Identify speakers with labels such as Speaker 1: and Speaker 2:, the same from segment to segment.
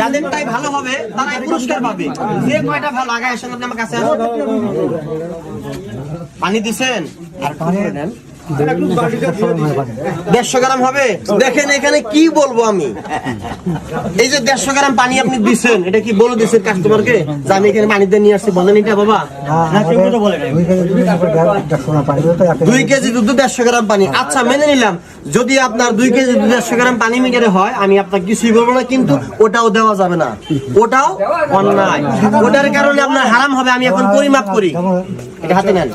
Speaker 1: যাদেরটাই ভালো হবে তারাই পুরস্কার পাবে। যে কয়টা ভালো আগে আসেন আপনি আমার কাছে পানি দিছেন? আর করে নেন। দেড়শো গ্রাম হবে? দেখেন এখানে কি বলব আমি? এই যে দেড়শো গ্রাম পানি আপনি দিচ্ছেন এটা কি বলে দিচ্ছেন কাস্টমারকে? যে আমি এখানে পানি দিয়ে নিয়ে আসছি বলেন এটা বাবা। দুই কেজি দুধ দেড়শো গ্রাম পানি। আচ্ছা মেনে নিলাম। যদি আপনার দুই কেজি দেড়শো গ্রাম পানি মিটারে হয় আমি আপনার কিছুই বলব না কিন্তু ওটাও দেওয়া যাবে না। ওটাও অন্যায়। ওটার কারণে আপনার হারাম হবে আমি এখন পরিমাপ করি। এটা হাতে নেন।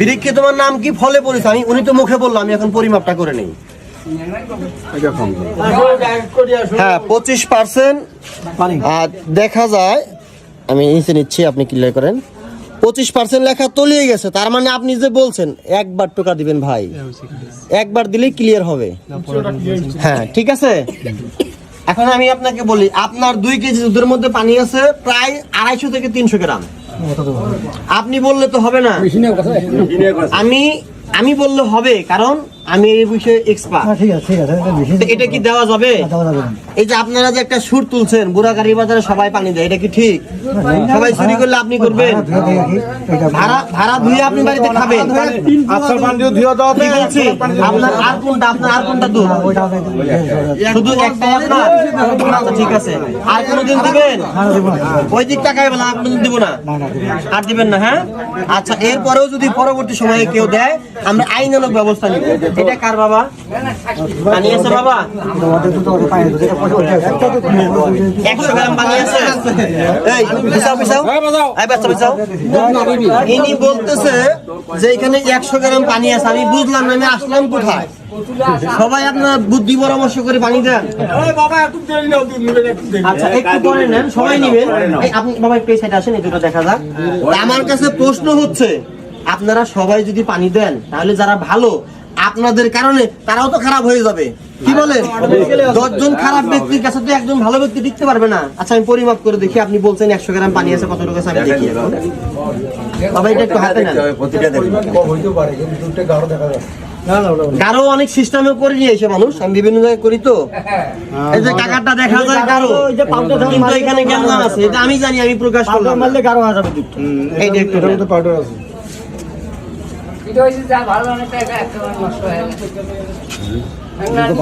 Speaker 1: বিরিক্ষে তোমার নাম কি? ফলে পড়েছে। আমি উনি তো মুখে বলল আমি এখন পরিমাপটা করে নেই। হ্যাঁ পঁচিশ পার্সেন্ট। দেখা যায় আমি নিচে নিচ্ছি আপনি ক্লিয়ার করেন। পঁচিশ পার্সেন্ট লেখা তলিয়ে গেছে তার মানে আপনি যে বলছেন একবার টোকা দিবেন ভাই। একবার দিলেই ক্লিয়ার হবে। হ্যাঁ ঠিক আছে? এখন আমি আপনাকে বলি আপনার দুই কেজি দুধের মধ্যে পানি আছে প্রায় আড়াইশো থেকে তিনশো গ্রাম। আপনি বললে তো হবে না। আমি আমি বললে হবে কারণ আমি এই বিষয়ে এক্সপার্ট
Speaker 2: ঠিক আছে ঠিক আছে এটা
Speaker 1: কি দেওয়া যাবে?
Speaker 2: দেওয়া যাবে না।
Speaker 1: এই যে আপনারা যে একটা সুর তুলছেন বুড়াগাড়ি বাজারে সবাই পানি দেয় এটা কি ঠিক? সবাই চুরি করলে আপনি করবেন? ভাড়া ভাড়া। ধুয়ে আপনি বাড়িতে খাবেন।
Speaker 3: আচ্ছা পানি দিয়ে ধুয়ে দাও
Speaker 1: ঠিক আছে। আপনার আর কোনটা আপনার আর কোনটা দুধ? শুধু একটাই আপনার? আচ্ছা, ঠিক আছে। আর কোনদিন দিবেন?
Speaker 2: না,
Speaker 1: ওই দিক টাকায় বলা আপনি দিব না।
Speaker 2: না, না, দেবো না।
Speaker 1: আর দিবেন না হ্যাঁ? আচ্ছা এরপরেও যদি পরবর্তী সময়ে কেউ দেয় আমরা আইনানুক ব্যবস্থা নিব। এটা কার বাবা? পানি আছে বাবা?
Speaker 2: এটা
Speaker 1: একশো গ্রাম পানি আছে এই পিছাও এই বাচ্চা ইনি বলতেছে যে এখানে একশো গ্রাম পানি আছে। আমি বুঝলাম না আমি আসলাম কোথায়? সবাই আপনার বুদ্ধি পরামর্শ করে পানি দেন। আচ্ছা একটু পরে নেন সবাই নিবেন আপনি বাবা একটু সাইডে আসেন এই দুটো দেখা যাক। আমার কাছে প্রশ্ন হচ্ছে আপনারা সবাই যদি পানি দেন তাহলে যারা ভালো আপনাদের কারণে তারাও তো খারাপ হয়ে যাবে। কি বলেন দশজন খারাপ ব্যক্তির কাছে তো একজন ভালো ব্যক্তি টিকতে পারবে না। আচ্ছা আমি পরিমাপ করে দেখি। আপনি বলছেন একশো গ্রাম পানি আছে কতটুকু আছে আমি দেখি। বাবা এটা একটু হাতে গারো অনেক সিস্টেমে করে নিয়ে এসে মানুষ। আমি বিভিন্ন জায়গায় করি তো। এই যে কাকারটা দেখা যায় গারো কিন্তু এখানে কেমন আছে? এটা আমি জানি আমি প্রকাশ করলাম মারলে গারো হয়ে যাবে এইটা একটু নেন।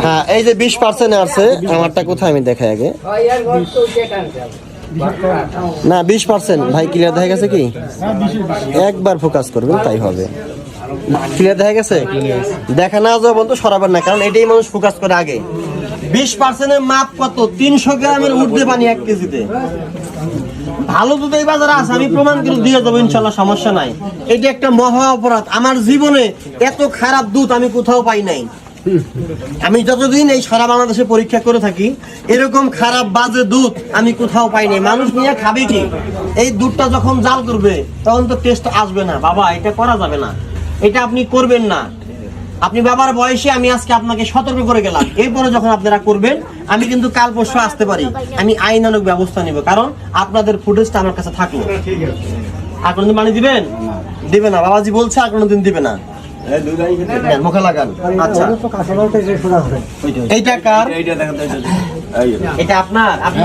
Speaker 1: হ্যাঁ এই যে বিশ পার্সেন্ট আছে আমারটা কোথায় আমি দেখাই আগে? না বিশ পার্সেন্ট ভাই ক্লিয়ার দেখা গেছে কি? একবার ফোকাস করবেন তাই হবে। ক্লিয়ার দেখা গেছে? দেখা না যাওয়া বন্ধু সরাবেন না কারণ এটাই মানুষ ফোকাস করে আগে। বিশ পার্সেন্টের মাপ কত? তিনশো গ্রামের ঊর্ধ্বে পানি এক কেজিতে। ভালো দুধ এই বাজারে আছে, আমি প্রমাণ করে দিয়ে দেবো, ইনশাল্লাহ সমস্যা নাই। এটা একটা মহা অপরাধ। আমার জীবনে এত খারাপ দুধ আমি কোথাও পাই নাই। আমি যতদিন এই সারা বাংলাদেশে পরীক্ষা করে থাকি, এরকম খারাপ বাজে দুধ আমি কোথাও পাইনি মানুষ নিয়ে খাবে কি? এই দুধটা যখন জাল করবে তখন তো টেস্ট আসবে না। বাবা, এটা করা যাবে না। এটা আপনি করবেন না। আপনি বাবার বয়সে আমি আজকে আপনাকে সতর্ক করে গেলাম। এরপরে যখন আপনারা করবেন আমি কিন্তু কাল পরশু আসতে পারি। আমি আইনানুক ব্যবস্থা নিব কারণ আপনাদের ফুটেজটা আমার কাছে থাকল। আর কোনোদিন মানি দিবেন? দিবে না বাবাজি বলছে আর কোনোদিন দিবে না। নেন, মুখে লাগান। আচ্ছা।
Speaker 2: এইটা তো কাঁচামাল তো যে সোজা হবে।
Speaker 1: এইটা কার? এটা আপনার আপনি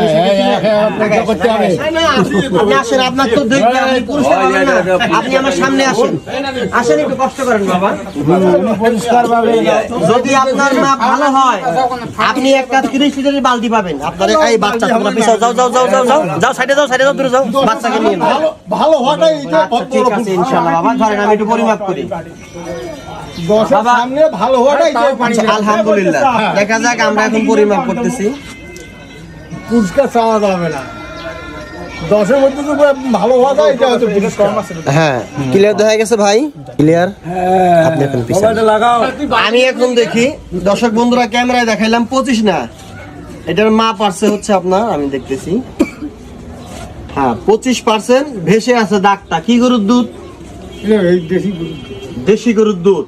Speaker 1: আপনি আসেন আপনার তো দেখবেন আপনি পুরস্কার পাবেন না। আপনি আমার সামনে আসেন। আসেন একটু কষ্ট করেন বাবা। যদি আপনার মাপ ভালো হয় আপনি একটা তিরিশ লিটারের বালতি পাবেন। আপনার এই বাচ্চা তোমরা পিছাও যাও যাও যাও যাও যাও। যাও সাইডে যাও সাইডে যাও দূরে যাও। বাচ্চাকে নিয়ে
Speaker 3: ভালো হওয়াটাই এটা
Speaker 1: আচ্ছা ঠিক আছে ইনশাআল্লাহ বাবা। ধরেন আমি একটু পরিমাপ করি।
Speaker 3: দশের সামনে ভালো হওয়াটাই
Speaker 1: আচ্ছা, আলহামদুলিল্লাহ। দেখা যাক আমরা এখন পরিমাপ করতেছি।
Speaker 3: পুরস্কার চাওয়া যাবে না। দশের মধ্যে তো ভালো হওয়া যায় এটা হচ্ছে
Speaker 1: হ্যাঁ ক্লিয়ার দেখা গেছে ভাই? ক্লিয়ার আপনি এখন পিছনে।
Speaker 3: লাগাও।
Speaker 1: আমি এখন দেখি দর্শক বন্ধুরা ক্যামেরায় দেখাইলাম পঁচিশ না। এটার মাপ আসছে হচ্ছে আপনার আমি দেখতেছি। হ্যাঁ পঁচিশ পার্সেন্ট ভেসে আছে দাগটা। কি গরুর দুধ।
Speaker 3: দেশি
Speaker 1: গরুর দুধ।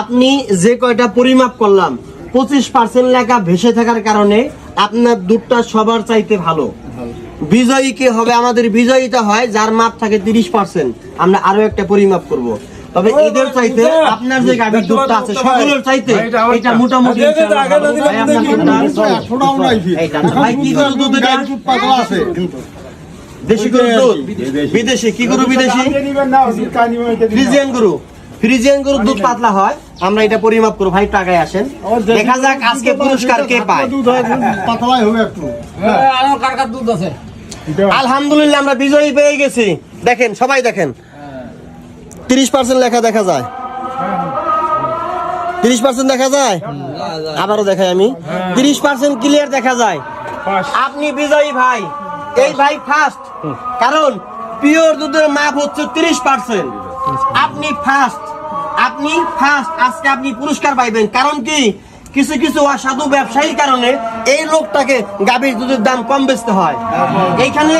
Speaker 1: আপনি যে কয়টা পরিমাপ করলাম পঁচিশ পার্সেন্ট লেখা ভেসে থাকার কারণে আপনার দুধটা সবার চাইতে ভালো। বিজয়ী কে হবে? আমাদের বিজয়ীটা হয় যার মাপ থাকে তিরিশ পার্সেন্ট আমরা আরও একটা পরিমাপ করব। তবে এদের চাইতে আপনার যে গাভীর দুধটা আছে সকলের চাইতে এটা মোটামুটি ভাই, কি দুধ এটা?
Speaker 3: আছে।
Speaker 1: দেশি গরুর দুধ? বিদেশি। কি গরু বিদেশি? ফ্রিজিয়ান গরু। ফ্রিজিয়ান গরুর দুধ পাতলা হয়। আমরা এটা পরিমাপ করব। ভাই টাকায় আসেন। দেখা যাক আজকে পুরস্কার কে পায়। আলহামদুলিল্লাহ আমরা বিজয়ী পেয়ে গেছি। দেখেন সবাই দেখেন। তিরিশ পার্সেন্ট লেখা দেখা যায়। তিরিশ পার্সেন্ট দেখা যায়? আবারও দেখাই আমি। তিরিশ পার্সেন্ট ক্লিয়ার দেখা যায়। আপনি বিজয়ী ভাই। এই ভাই ফার্স্ট কারণ পিওর দুধের মাপ হচ্ছে তিরিশ পার্সেন্ট আপনি ফার্স্ট আপনি ফার্স্ট আজকে আপনি পুরস্কার পাইবেন। কারণ কি? কিছু কিছু অসাধু ব্যবসায়ীর কারণে এই লোকটাকে গাভীর দুধের দাম কম বেচতে হয়। এইখানে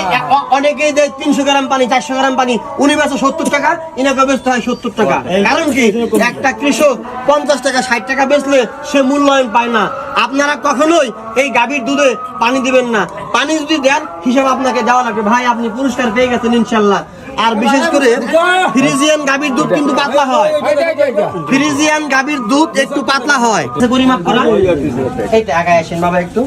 Speaker 1: অনেকেই দেয় তিনশো গ্রাম পানি চারশো গ্রাম পানি উনি বেচে সত্তর টাকা ইনাকে বেচতে হয় সত্তর টাকা। কারণ কি? একটা কৃষক পঞ্চাশ টাকা ষাট টাকা বেচলে সে মূল্যায়ন পায় না। আপনারা কখনোই এই গাভীর দুধে পানি দিবেন না। পানি যদি দেন হিসাব আপনাকে দেওয়া লাগবে। ভাই আপনি পুরস্কার পেয়ে গেছেন ইনশাল্লাহ। আর বিশেষ করে ফ্রিজিয়ান গাভীর দুধ কিন্তু পাতলা হয়। ফ্রিজিয়ান গাভীর দুধ একটু পাতলা হয়। পরিমাপ করা। এইটা আগায় আসেন বাবা একটু।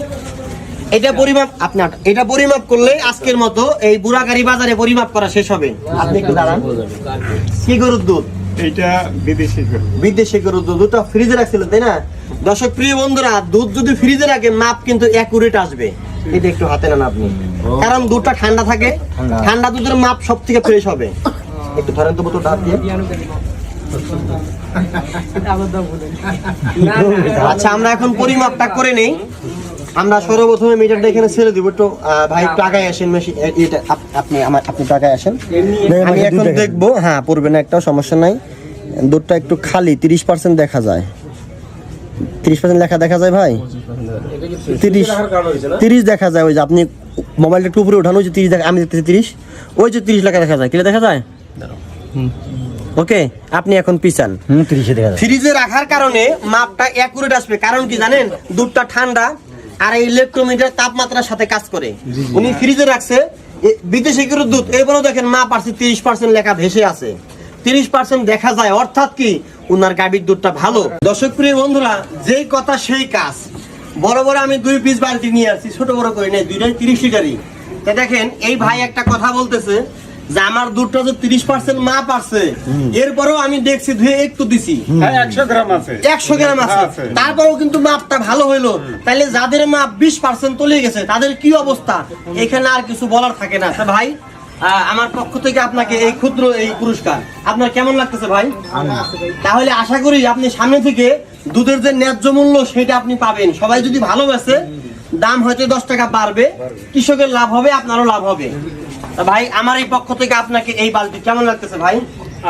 Speaker 1: এটা পরিমাপ আপনার এটা পরিমাপ করলে আজকের মতো এই বুড়াগাড়ি বাজারে পরিমাপ করা শেষ হবে। আপনি একটু দাঁড়ান। কি গরুর দুধ?
Speaker 3: এইটা বিদেশি
Speaker 1: বিদেশি গরুর দুধ। দুধটা ফ্রিজে রাখছিল তাই না? দর্শক প্রিয় বন্ধুরা দুধ যদি ফ্রিজে রাখে মাপ কিন্তু অ্যাকুরেট আসবে। এটা একটু হাতে নেন আপনি। কারণ দুধটা ঠান্ডা থাকে। ঠান্ডা। দুধের মাপ সব থেকে ফ্রেশ হবে। একটু ধরেন তো বোতলটা হাত দিয়ে। আচ্ছা আমরা এখন পরিমাপটা করে নেই। আমরা সর্বপ্রথমে মিটারটা এখানে ছেড়ে দিব। একটু ভাই টাকায় আসেন মেশিন এটা আপনি আমার আপনি টাকায় আসেন। আমি এখন দেখব হ্যাঁ পড়বে না একটা সমস্যা নাই। দুধটা একটু খালি তিরিশ পার্সেন্ট দেখা যায়। তিরিশ পার্সেন্ট লেখা দেখা যায় ভাই? তিরিশ। তিরিশ দেখা যায় ওই যে আপনি মোবাইলটা একটু উপরে উঠানো ওই যে তিরিশ দেখা আমি দেখতেছি তিরিশ ওই যে তিরিশ লেখা দেখা যায়। কিটা দেখা যায়? ওকে আপনি এখন পিছান। ফ্রিজে রাখার কারণে মাপটা অ্যাকুরেট আসবে। কারণ কি জানেন? দুধটা ঠান্ডা আর এই ইলেকট্রোমিটার তাপমাত্রার সাথে কাজ করে। উনি ফ্রিজে রাখছে বিদেশি গরুর দুধ। এবারও দেখেন মাপ আসছে তিরিশ পার্সেন্ট লেখা ভেসে আছে। তিরিশ পার্সেন্ট দেখা যায়। অর্থাৎ কি? উনার গাভীর দুধটা ভালো। দর্শক প্রিয় বন্ধুরা যেই কথা সেই কাজ। বড় বড় আমি দুই পিস বালতি নিয়ে আসছি ছোট বড় করে নেই দুইটাই তিরিশ লিটারই। তা দেখেন এই ভাই একটা কথা বলতেছে যে আমার দুধটা যে তিরিশ পার্সেন্ট আছে এরপরেও আমি দেখছি ধুয়ে একটু দিছি।
Speaker 3: হ্যাঁ একশো গ্রাম আছে।
Speaker 1: একশো গ্রাম আছে।
Speaker 3: আছে।
Speaker 1: তারপরেও কিন্তু মাপটা ভালো হইল। তাহলে যাদের মাপ বিশ পার্সেন্ট তলে গেছে তাদের কি অবস্থা? এখানে আর কিছু বলার থাকে না। ভাই আহ, আমার পক্ষ থেকে আপনাকে এই ক্ষুদ্র এই পুরস্কার। আপনার কেমন লাগতেছে ভাই? তাহলে আশা করি আপনি সামনে থেকে দুধের যে ন্যায্য মূল্য সেটা আপনি পাবেন। সবাই যদি ভালোবাসে দাম হয়তো দশ টাকা বাড়বে। কৃষকের লাভ হবে আপনারও লাভ হবে। ভাই আমার এই পক্ষ থেকে আপনাকে এই বালতি কেমন লাগতেছে ভাই?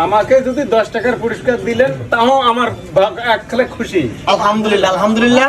Speaker 4: আমাকে যদি দশ টাকার পুরস্কার দিলেন তাও আমার এক খেলে খুশি।
Speaker 1: আলহামদুলিল্লাহ আলহামদুলিল্লাহ।